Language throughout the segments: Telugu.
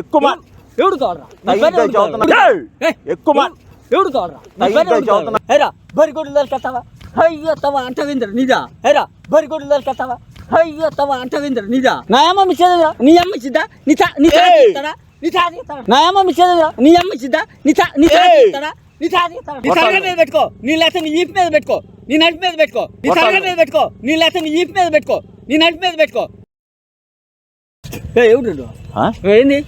ఎక్కువ ఎవడు! ఏయ్! ఎక్కువ ఎవడు చదువుతున్నా. కావాలరా? ఏరా బరిగొడ్లు దొరికెత్తావా అయ్యో తవ అంటవింద్ర నీదా? ఏరా బరిగొడ్లు దొరికెత్తావా అయ్యో తవ అంటవింద్ర నీదా? నా అమ్మ మిచ్చేదా నీ అమ్మ ఇచ్చిద్దా? నీ నీ! ఇస్తాడా? నీ తాత ఇస్తాడా? నా అమ్మ మిచ్చేదా నీ అమ్మ ఇచ్చిద్దా? నీ నీ! ఇస్తాడా? నీ తాత ఇస్తాడా? నీ. తలగ మీద పెట్టుకో. నీ లేకపోతే నీ ఈపు మీద పెట్టుకో. నీ నడుపు మీద పెట్టుకో. నీ. తలగ మీద పెట్టుకో. నీ లేకపోతే నీ ఈపు మీద పెట్టుకో. నీ నడుపు మీద పెట్టుకో. ఏ ఎవడు? ఏంది?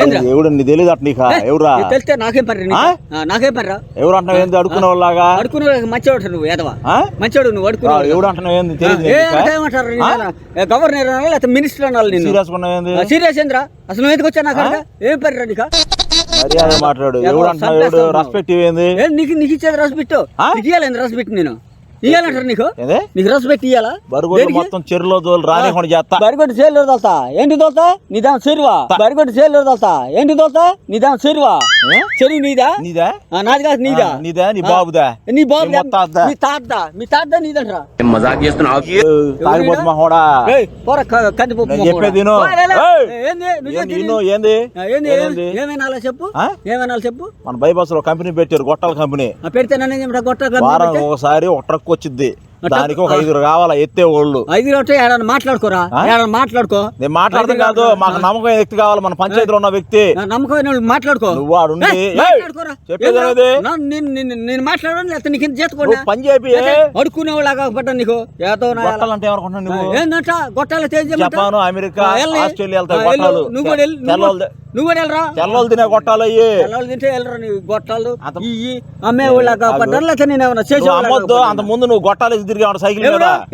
ఏంద్రా? ఎవడు నీ తెలియదు అట్ నీకా? ఎవరా తెలిస్తే నాకేం పర్రా నీకు? ఆ? ఆ, నాకేం పర్రా? ఎవరు అంటున్నావు? ఏంది? అడుక్కునే వాళ్ళగా అడుకున్నావు మంచివాడు నువ్వు ఎదవా ఆ? మంచివాడు నువ్వు అడుకున్నావు ఎవడు అంటున్నావు? ఏంది? తెలియదు ఏ ఏమంటారు నాన్న? గవర్నర్ అనాలి లేకపోతే మినిస్టర్ అనాలి నేను సీరియస్ ఉన్నావు ఏంది? సీరియస్ ఏంద్రా? అసలు నువ్వు ఎందుకు వచ్చా నాకు అడగా? ఏం పర్రా నీకు? మర్యాద మాట్లాడు. ఎవరు ఎవడు అంటున్నావు? ఎవడు? రెస్పెక్ట్ ఏ నీకు నీకు ఇచ్చేది రస్ పెట్టు ఆ? నీకు ఇవ్వాలి రస్ పెట్టి నేను ఇవ్వాలంటారు నీకు? ఏంది? నీకు రస్ పెట్టి ఇవ్వాలా బరుగోడు దేనికి? మొత్తం చెరులో దోలు రానికుండా చేస్తా బరిగొడ్డు ఏంటి నీదాం? చెరువా? బరిగొడ్డు ఏంటి నీదాం? చెరువా? ఏ? చెరువు నీదా? నీదా? ఆ, నాది కాదు నీదా? ఆ, నీదా? నీ. బాబుదా? నీ బాబు? మీ తాత తాత నీదంటరా? మజాక్ చేస్తున్నావు? తాగిపోతు హోడా. పోరా చెప్పేది. ఏంది? నువ్వు ఏంది? ఏమైనా చెప్పు? ఏమైనా చెప్పు? మన బైపాస్లో కంపెనీ పెట్టారు గొట్టాల కంపెనీ ఆ, పెడితే? ఒకసారి ఒక ట్రక్ వచ్చింది దానికి ఒక ఐదుగురు కావాలా? ఎత్తే వాళ్ళు ఐదు రొట్టె ఏడన్నా మాట్లాడుకోరా? ఏడన్నా మాట్లాడుకో. నేను మాట్లాడడం ఐదుగురు కాదు. మాకు ఆ. నమ్మకం వ్యక్తి కావాలి. మన పంచాయతీలో ఉన్న వ్యక్తి. నమ్మకమైన మాట్లాడుకో. నువ్వు మాట్లాడుకోరా. చెప్పేది నేను- మాట్లాడను లేకపోతే నీకు నువ్వు పని చేపి అడుక్కునే వాళ్ళగా పడ్డా నీకు? ఏదో గొట్టాలంటే ఏమనుకుంటున్నావు నువ్వు? ఏంటంట గొట్టాలు జపాన్ అమెరికా ఆస్ట్రేలియా నువ్వు నువ్వు కూడా వెళ్ళరా? తెల్లవాళ్ళు తినే గొట్టాలు అయ్యి. పిల్లలు తింటే వెళ్ళరా నీ గొట్టాలు? ఇయ్యి అమ్మే. పడ్డాను లేకపోతే నేను ఏమన్నా చేసేవాళ్ళగా అమ్మొద్దు? అంత ముందు నువ్వు గొట్టాలు తిరిగి సైకిల్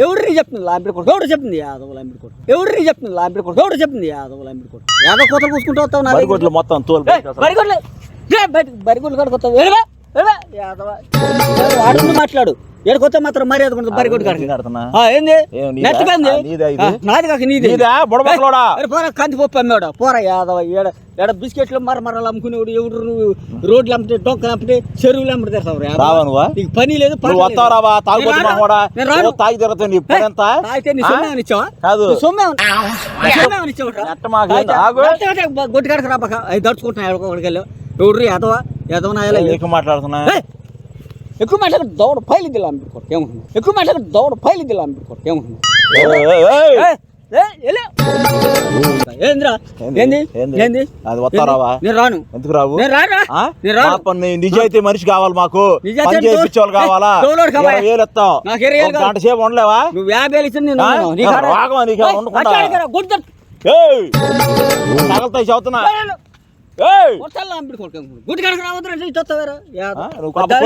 ఎవరు నీ చెప్తుంది? లాంబిడి కొడుకు. ఎవరు చెప్తుంది? యాదవ్ లాంబిడి కొడుకు. ఎవరు నీ చెప్తుంది? లాంబిడి కొడుకు. ఎవరు చెప్తుంది? యాదవ్ కొడుకు. యాదవ్ కూసుకుంటూ వస్తావు నా. బరిగొడ్లు మొత్తం తోలు బరిగొడ్లు. బరిగొడ్లు కాడికి వస్తావు? వెళ్ళవా వెళ్ళవా యాదవ ఆడుండి మాట్లాడు. ఏడుకొస్తే మాత్రం మర్యాద ఉండదు బరిగొడ్డు కాడికి కడుతున్నా ఆ, ఏంది? ఏం నీదా? కాక నీది పోరా కంది పప్పు అమ్మాడు. పోరా యాదవ ఏడ ఏడ బిస్కెట్లు మరమరాలు అమ్ముకునేవాడు ఎవడు రోడ్లు అమ్మితే డొక్కలు అమ్మితే చెరువులు అమ్మితే రావా? నీకు పని లేదు. తాగి ఇచ్చావా? కాదు. నీ సొమ్మేమని- నీ సొమ్మేమని ఇచ్చావురా? నెట్ట మాకు ఏంది? తాగితే- ఆగు. తాగితే- తాగితే గొడ్డు కాడకు రాబాక అవి దడుచుకుంటున్నాయి ఎవరికి వెళ్ళావు ఎవడు ఎదవా ఎదవ నాయలా ఎక్కువ మాట్లాడుతున్నా! ఎక్కువ మాట్లాడు దౌడ ఫైల్ ఇద్దిలా అమ్ముకోరు ఏమన్నా ఎక్కువ మాట్లాడు దౌడ ఫైల్ ఏయ్, ఏయ్. ఏంద్రా ఏంది? ఏంది ఏంది? ఏంది అది వస్తారావా? ఏంది? నేను రాను ఎందుకు రావు నేను రాను ఆ? నేను రాను పాపం నీ నిజాయితీ మనిషి కావాలి మాకు పని కావాలా? ఇరవై వేలు. గంట సేపు ఉండలేవా నువ్వు యాభై వేలు ఇచ్చింది నేను ఆ? ఉన్నాను. నీకు ఆడ- రాగమా నీకు ఏయ్, ఉండకుండా? అట్లా గుడ్డ ఏయ్ తగలుతాయి చెబుతున్నా కొట్టి-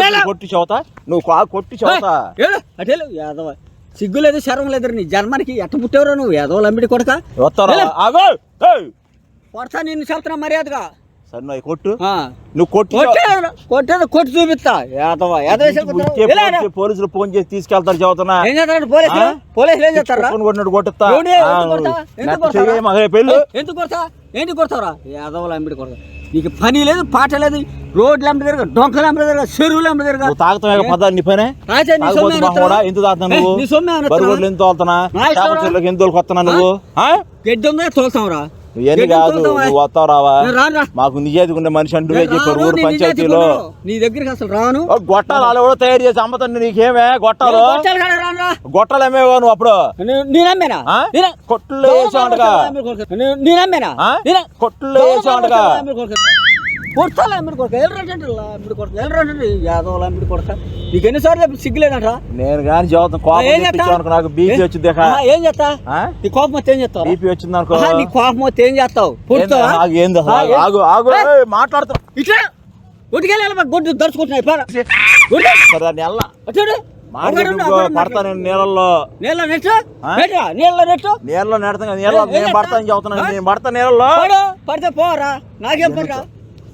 నువ్వు కొట్టి యాదవ. సిగ్గు లేదు శరం లేదు నీ జన్మానికి ఎట్ట పుట్టేవరా నువ్వు? యాదవ లంబిడి కొడక? కొడతా నిన్ను చెప్తున్నా మర్యాదగా. నువ్వు కొట్టు. నువ్వు కొట్టి. కొట్టేది కొట్టేది కొట్టి చూపిస్తా? పోలీసులు- ఫోన్ చేసి తీసుకెళ్తారు చెబుతున్నా ఏం చేస్తాడు పోలీసులు? పోలీసులు ఏం చేస్తారా? కొట్టినట్టు ఎందుకు? ఎందుకు మగ పెళ్ళు. ఎందుకు కొడతా ఏంటి యాదవులు అమ్మిడి కొడతా నీకు పని లేదు పాట లేదు రోడ్లు అమ్మిడి తిరగ డొంకలు అమ్మిడి తిరగ చెరువులు నువ్వు తాగుతావు పద నీ పనే? ఎందుకు తాగుతావు నువ్వు? తోలుతున్నా. చేపల ఎంత తోలుకొస్తున్నా నువ్వు? గడ్డి ఉందా? తోలుతావురా? ఇవన్నీ గడ్డి కాదు? నువ్వు వస్తావు రావా. మాకు నిజాయితీ ఉండే మనిషి అంటూ చెప్పారు ఊరు పంచాయతీలో. నీ దగ్గరికి అసలు రాను. గొట్టాలు అలా కూడా తయారు చేసి అమ్మతండి నీకేమే? గొట్టాలు. గొట్టాలు అమ్మేవా నువ్వు అప్పుడు? నేనమ్మేనా ఆ? నేనే- కొట్టుల్లో వేసావంటగా. కొడతాలా అమ్మిడి కొడక. ఎల్లరంటే అమ్మిడి కొడక. ఎల్లరంటే యాదవులు అమ్మిడి కొడక? నీకు ఎన్నిసార్లు చెప్పి సిగ్గులేదంట? నేను కానీ చదువుతాను కోపం నాకు బీపీ? వచ్చింది ఏం చేస్తా నీ కోపం వస్తే ఏం చేస్తావు? బీపీ వచ్చింది అనుకో. నీ కోపం వస్తే ఏం చేస్తావు? ఏంది? ఆగు, ఆగు మాట్లాడుతున్నా. ఇట్లా? గుడ్డికెళ్ళాలి గొడ్డు దడుచుకుంటున్నాయి పారా సరే చూడు. పడతా నీళ్ళ నెట్టు? నీళ్ళ నెట్టు? నీళ్ళలో నెడతా నీళ్ళ ఏ- ఏం నేను పడతాను? చెబుతున్నాను? నేను పడతా నీళ్ళలో. పడు. పడితే పోరా. నాకేం పనిరా?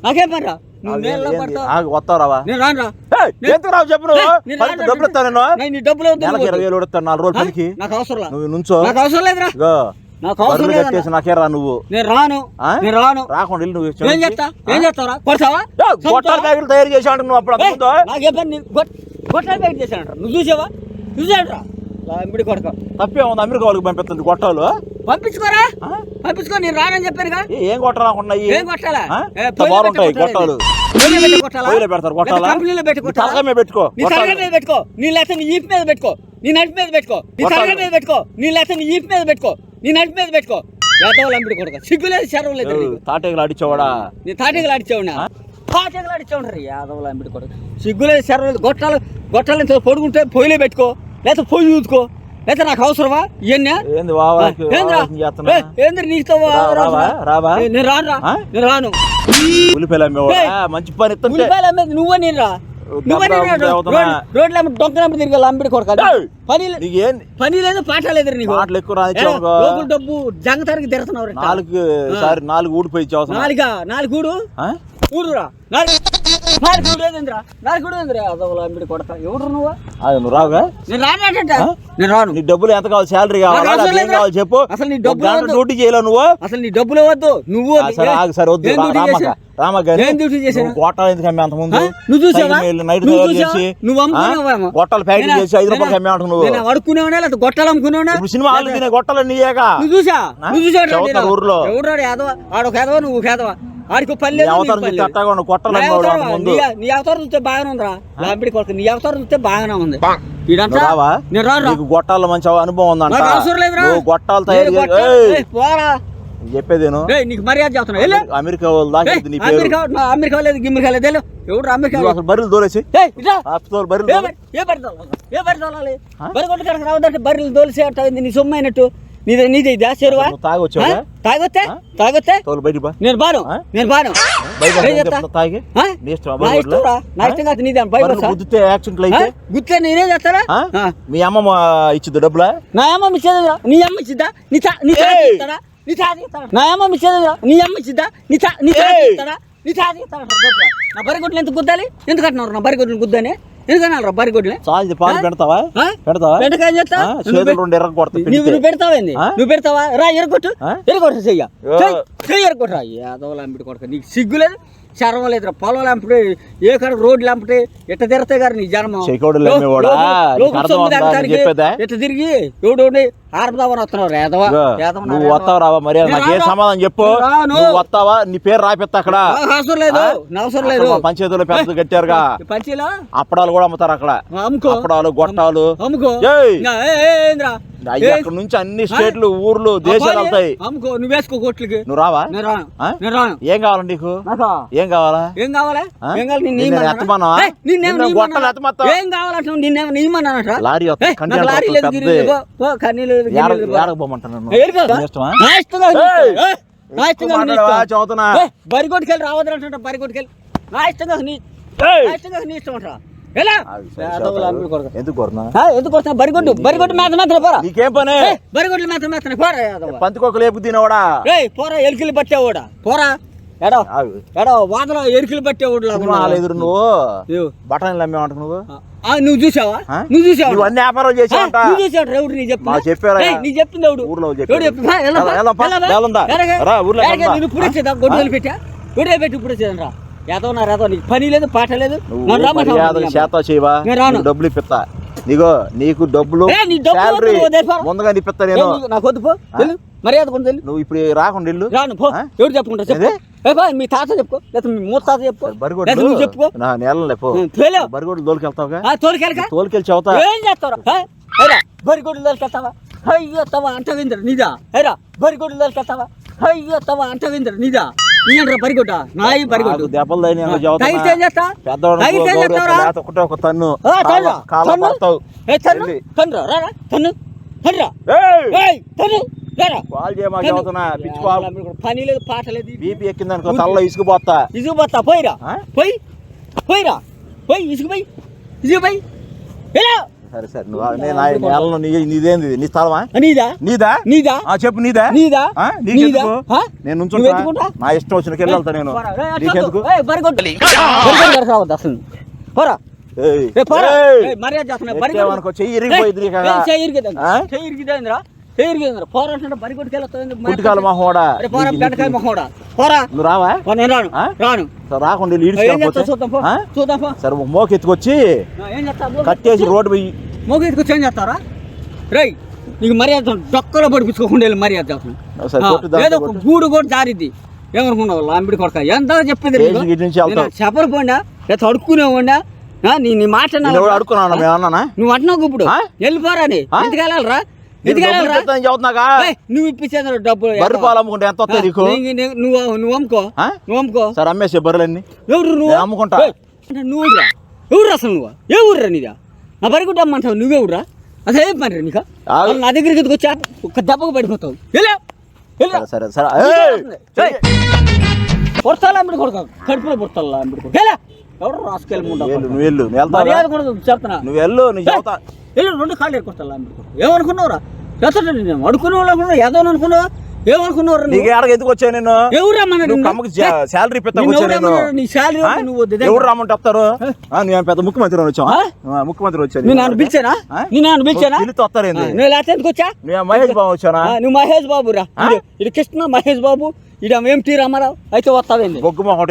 నాకేం పనిరా? నువ్వు నీళ్ళ పడతావు. ఆగు, వస్తావు రావా? నేను రానురా ఏయ్, ఎందుకు రావు చెప్పు నువ్వు? ఏయ్, నేను పదికి రానురా. డబ్బులు ఇస్తాను నేను నేను నీ డబ్బులు వద్దు నెలకి నువ్వు ఇరవై వేలు ఇస్తాను నాలుగు రోజులు ఆ? పనికి. నాకు అవసరం లేదు నువ్వు నుంచో. నాకు అవసరం లేదురా. ఇగో నాకు అవసరం బర్రెలు లేదు కట్టేసి నాకే రా నువ్వు? నేను రాను? నేను రాను. రాకుండా వెళ్ళి నువ్వు ఏం చెయ్యి. చేస్తా ఏం చేస్తావరా? కొడతావా? ఏయ్, గొట్టాల ప్యాకెట్లు తయారు నువ్వు అప్పుడు? నాకే పని గొట్టాలు నువ్వు చూసావా? కొడక. తప్పే ఉంది అమెరికా వాళ్ళకి పంపిస్తుంది గొట్టాలు? పంపించుకోరా? పంపించుకో నేను రానని చెప్పానుగా. ఏ, కొట్టాలా? ఆ? ఏ, కొట్టాలా పెట్టి కొట్టాలా? కంపెనీలో పెట్టి నీ కొట్టాలా? తలకాయ మీద పెట్టుకో నీ. తలకాయ మీద పెట్టుకో. నీ లేకపోతే నీ ఈపు మీద పెట్టుకో. నీ నడిపి మీద పెట్టుకో. నీ. తలకాయ మీద పెట్టుకో. నీ లేకపోతే నీ ఈపు మీద పెట్టుకో. నీ నడిపి మీద పెట్టుకో. యాదవ లంపిడి కొడుకు. సిగ్గు లేదు శరం లేదు. తాటేకులు అడిచేవాడా నీ తాటికలు ఆడిచ్చావునా తాటికలు ఆడిచ్చావు యాదవ లంపిడి కొడుకు. సిగ్గు లేదు శరం లేదు. గొట్టాలు గొట్టాలు పొడుగుంటే పొయ్యిలో పెట్టుకో. లేకపోతే పొయ్యి ఊదుకో. లేకపోతే నాకు అవసరమా? ఇవన్నీ ఏంది వావా? ఏంద్రా? చేస్తున్నా ఏ, ఏంద్ర నీతో రా- రావా? రావా? ఏ, నేను రాను రా. ఆ? నేను రాను. ఉల్లిపాయలు అమ్మేవాడా? ఏయ్. మంచి పని ఇస్తుంటే. ఉల్లిపాయలు అమ్మేది నువ్వే నేను రా. రోడ్ల అమ్మ తిరిగి లంబడి కొడుకు. పని పని లేదు పాట లేదు ఎక్కువ రానిచ్చావు లోకుల డబ్బు జంగతారికి తిరుగుతున్నావు. నాలుగు సారి నాలుగు ఊడిపోయి నాలుగా? నాలుగు కూడు ఊరురా నాలుగు నాలుగు కూడు ఏంద్రా నాలుగు కూడు ఏంద్రా అదవల అంబడి కొడక ఎవడు నువ్వు? అది నువ్వు రావుగా? నేను రానంట ఆ? నేను రాను. నీ డబ్బులు ఎంత కావాలి? శాలరీ కావాలా? ఏం. కావాలి చెప్పు. అసలు నీ డబ్బులు. డ్యూటీ చేయలేవు నువ్వు? అసలు నీ డబ్బులు వద్దు. నువ్వు సరే ఆగు సరే వద్దు. రామక్క? గొట్టాలు ఎందుకు అమ్మే అంత ముందు? నువ్వు చూసావా? నైట్? చేసి నువ్వు. గొట్టాలు ప్యాకెట్ చేసి ఐదు అమ్మే అంటున్నావు లేదా గొట్టాలు ఇప్పుడు సినిమా తినే గొట్టాలు నీయేగా నువ్వు చూసా? నువ్వు చదువుతారు ఊర్లో. ఎవడు యాదవ? ఆడొక యాదవ నువ్వు యాదవ. ఆడికి పని లేదు నా అవతారం చూస్తే బాగానే ఉందిరా. లాంబిడి కొడుకు నీ అవతారం చూస్తే బాగానే ఉంది. గొట్టాల మంచి అనుభవం ఉందంట. గొట్టాలు తయారు పోరా. చెప్పేదేను ఏయ్, నీకు మర్యాద చెప్తున్నా వెళ్ళు. అమెరికా అమెరికా అమెరికా లేదు గిమ్మిరికా లేదు. ఎవడు అమెరికా నువ్వు అసలు బర్రెలు దోలేసి? బర్రెలు ఏ దోలు. బరి- ఏ బరి తోలాలి? ఏ బరి తోలాలి ఆ? బరి కొట్టు కనుక రావద్దంటే బర్రెలు అంటావు నీ సొమ్ము అయినట్టు. నీదే నీదే ఇదా చెరువా? తాగొచ్చావా? ఆ? తాగొత్తే? తాగొత్తే? తోలు బయటికి బా. నేను బాను? నేను బాను. బయట? తాగి? నీ ఇష్టం నా బర్రెలు ఇష్టం రా. నా ఇష్టం కాదు నీదే భయ బర్రెలు గుద్దితే యాక్సిడెంట్లు అయితే. గుర్తే నేనేం చేస్తారా. మీ అమ్మమ్మ ఇచ్చిద్ది డబ్బులా? నా అమ్మ ఇచ్చేదా నీ అమ్మ ఇచ్చిద్దా? నీ తా నీ! ఇస్తాడా? నీ నా అమ్మ ఇచ్చేదా నీ అమ్మ ఇచ్చిద్దా? నీ తా నీ! ఇస్తాడా? నీ డబ్బులు? నా బరిగొడ్లు ఎంత గుద్దాలి? ఎందుకు అంటున్నారు నా బరిగొడ్లు గుద్దని? చాలు పాలు? పెడతావా? పెడతావా? బెండకాయ నువ్వు రెండు ఎర్ర కొడతా నువ్వు నువ్వు పెడతావేంది ఆ? నువ్వు పెడతావా? రా ఎరగొట్టు? ఎరగొట్టు చెయ్య. చెయ్యి. చెయ్యి ఎరగొట్టరా యాదవ లాంపిడి కొడక. నీకు సిగ్గు లేదు? శరం లేదురా. పొలం లాంపిడి ఏ కాడ లాంపిడి ఎట్ట తిరగతాయి గారు నీ జన్మ? ఎట్ట తిరిగి? ఎవడు ఆరపదామని వస్తున్నావు యాదవ. యాదవ నువ్వు. వస్తావు రావా నేను నాకు ఏ. సమాధానం చెప్పు. నువ్వు వస్తావా? నీ పేరు రాపిస్తా అక్కడ. అవసరం లేదు. అవసరం లేదు. పంచాయతీలో పెద్ద కట్టారుగా. పంచీలో అప్పడాలు కూడా అమ్ముతారు అక్కడ. అప్పడాలు గొట్టాలు. అక్కడ నుంచి అన్ని స్టేట్లు ఊర్లు దేశాలు వెళ్తాయి. అమ్ముకో నువ్వు వేసుకో కోట్లకి. నువ్వు రావా? ఏం కావాలండి నీకు? ఏం కావాలా? ఏం కావాలా? లారీ. చదువుతున్నా. బరిగొట్టుకెళ్ళి ఏయ్! నా ఇష్టంగా నీ ఇష్టం అంటారా ఎందుకు బరిగొడ్డు బరిగొడ్డు మేత మేతనే పోరా? నీకేం పని? ఏయ్, బరిగొడ్లు మేత మేతనే పోరా పంతికొక లేపు తినవాడా? ఏయ్ పోరా ఎలికలు పట్టేవాడా పోరా ఎడో. ఎడో వాదన ఎలికలు పట్టేవాడు నువ్వు? ఏవ్. బఠానీలు అమ్మేమంట నువ్వు? ఆ, నువ్వు చూసావా? నువ్వు చూసావా? నువ్వు అన్ని వ్యాపారం ఆ, చేసావంట? నువ్వు చూసావు? ఎవడు నీ చెప్తున్నా మాకు చెప్పారా? ఏయ్, నీ చెప్పింది ఎవడు? ఊర్లో? రా, ఊర్లో పెట్టా? గొడ్డలు పెట్టి ఇప్పుడు వచ్చేదని రా యాదవ నా నీకు పని లేదు పాట లేదు. చేయవా. నీకు డబ్బులు ఇప్పిస్తా. నీగో నీకు డబ్బులు? ముందుగా ఇప్పిస్తా నేను. నీకు- వద్దు. మర్యాద కొంత నువ్వు ఇప్పుడు రాకుండా ఇల్లు రాను పో. ఆ? ఎవడు చెప్పుకుంటా చెప్పు. మీ తాత చెప్పుకో. లేకపోతే మీ మూత తాత చెప్పుకో. బరిగొడ్లు నువ్వు చెప్పుకో. నా నేల పో. దోలికెళ్తావుగా? ఆ, తోలుకెళ్ళక. తోలికెళ్ళి చెబుతా. ఏం చేస్తావు? బరిగొడ్లు దొరికెత్తావా అయ్యో తవ అంటవింద్ర నీదా? ఏరా బరిగొడ్లు దొరికెత్తావా అయ్యో తవ అంటవింద్ర నీదా? నీయండ్రా బరిగొడ్డ నాయి నాకు దెబ్బలు తగిలితే ఏం చేస్తా? తగిలితే ఏం చేస్తావురా? ఒకటే ఒక తన్ను తన్ను. ఏ తన్ను? తన్ను? ఏయ్! ఏయ్! తన్ను. తన్ను. పిచ్చి కాల్ పని లేదు పాట లేదు. బీపీ ఎక్కిందనుకో తల్ల ఇసుకుపోతా. ఇసుకుపోతా. పోయిరా? పోయి పోయిరా. పోయి ఇసుకుపోయి ఇసుకుపోయి ఎలా సరే సరే. నువ్వు నేను నేలలో నీ నీదేంది నీ స్థలమా? నీదా? నీదా? నీదా? ఆ చెప్పు నీదా? నీదా? నీదా? నేను ఎత్తుకుంటా? నా ఇష్టం వచ్చిన వెళ్తా నేను. నీకెందుకు? అసలు. పోరా. మర్యాద చేస్తున్నా చెయ్యి ఇరిగిపోయింది. చెయ్యి పోరా మహోడా పోరా బెండకాయ మొహోడా పోరా నువ్వు రావా? పో, నేను రాను. సరే, రాకుండా చూద్దాం మోకెత్తుకొచ్చి చేస్తావు? కట్టేసి రోడ్డు పోయి మోగ ఎత్తుకొచ్చి ఏం చేస్తారా రేయ్ నీకు మర్యాద డొక్కలో పడిపించుకోకుండా వెళ్ళి మర్యాద ఏదో. గూడు కూడా జారిద్ది. ఏమనుకున్నావు? లాంబిడి కొడక. ఎంత చెప్పేది కేజీ గిట్ల నుంచి వెళ్తావు. చెప్పరు పోండా. లేదా అడుక్కునే పోండా ఆ, నీ నీ మాట నువ్వు అంటున్నావు ఇప్పుడు? వెళ్ళిపోరా? ఎందుకు వెళ్ళాలరా? ఏయ్, నువ్వు ఇప్పించేది డబ్బులు. బర్రె పాలు అమ్ముకుంటే ఎంత నీకు? నీ- నువ్వు నువ్వు అమ్ముకో? నువ్వు అమ్ముకో. సరే అమ్మేసే బర్రెలన్నీ. ఎవరు నువ్వు? అమ్ముకుంటా. నువ్వు ఎవరు అసలు నువ్వు? ఏ ఊర్రా నీదా? నా బరిగుడ్డ అమ్మంటావు నువ్వెవరురా అసలు ఏం పని నీకు? నా దగ్గరికి వచ్చా? ఒక్క దెబ్బకు పడిపోతావు. సరే సరే! పొడతాలా అమ్మిడి కొడుకు కడుపులో పొడతాలా అమ్మిడి కొడుకు. ఎవరు రాసుకెళ్ళి నువ్వు వెళ్ళు, నువ్వు నువ్వు కూడా చెప్తున్నా. నువ్వు వెళ్ళు నువ్వు వెళ్ళు రెండు కాళ్ళు ఎరుకొడతా అమ్మిడి కొడుకు. ఏమనుకున్నావురా? నేను. అడుకునే వాళ్ళు అనుకున్నావు ఏదో అనుకున్నావు? నీకు ఎందుకు వచ్చావు నేను ఎవరు? కమ్మకి శాలరీ పెద్ద వచ్చా? నీ శాలరీ? నువ్వు. ఎవరు రమ్మంటే వస్తారు? పెద్ద ముఖ్యమంత్రి? ఆ, ముఖ్యమంత్రి వచ్చాను నేను. నన్ను పిలిచానా? ఆ? నేను నన్ను పిలిచానా? పిలిచి వస్తారు ఏంది? ఆ, నేను లేకపోతే ఎందుకు వచ్చా? నువ్వు మహేష్ బాబు వచ్చానా? నువ్వు మహేష్ బాబు రా? ఇది కృష్ణ మహేష్ బాబు. ఇడ ఏం టీ రామారావు? అయితే వస్తావేంది? బొగ్గు మొహం